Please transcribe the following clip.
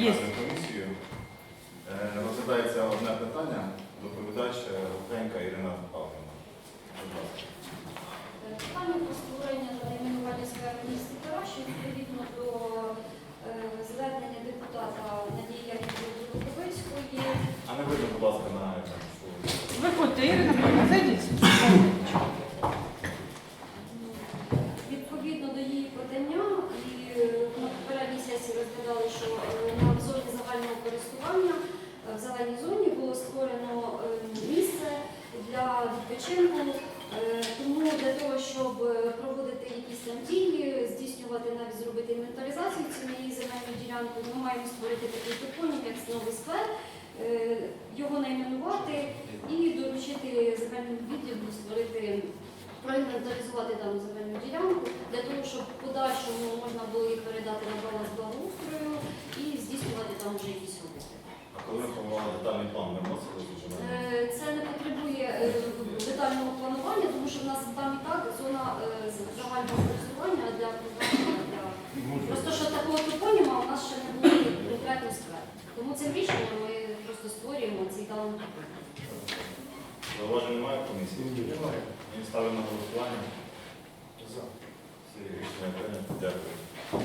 земельною комісією. Е, Розглядається одне питання. Доповідач е, Рухенка Ірина Павлівна. Будь ласка. Питання про створення та найменування в місті Тараші відповідно до е, звернення депутата Надії Луковицької. А не видно, будь ласка, на екран, що ви- Виходьте, Ірина, зеленій зоні було створено е, місце для відпочинку. Е, Тому для того, щоб е, проводити якісь там дії, здійснювати навіть зробити інвентаризацію цієї земельної ділянки, ми маємо створити такий топонім, як новий сквер, його найменувати і доручити земельному відділу створити проінвентаризувати дану земельну ділянку для того, щоб в подальшому можна було їх передати на баланс благоустрою і здійснювати там вже якісь роботи. А коли ми формували детальний план, ми вносили цю? Е, Це не потребує е, детального планування, тому що в нас там і так зона е, загального користування для призначення просто що такого топоніма у нас ще не було конкретно сквер. Тому цим рішенням ми просто створюємо цей даний топонім. Зауважень немає в комісії? Немає. Ми ставимо на голосування. За. Всі рішення прийнято. Дякую.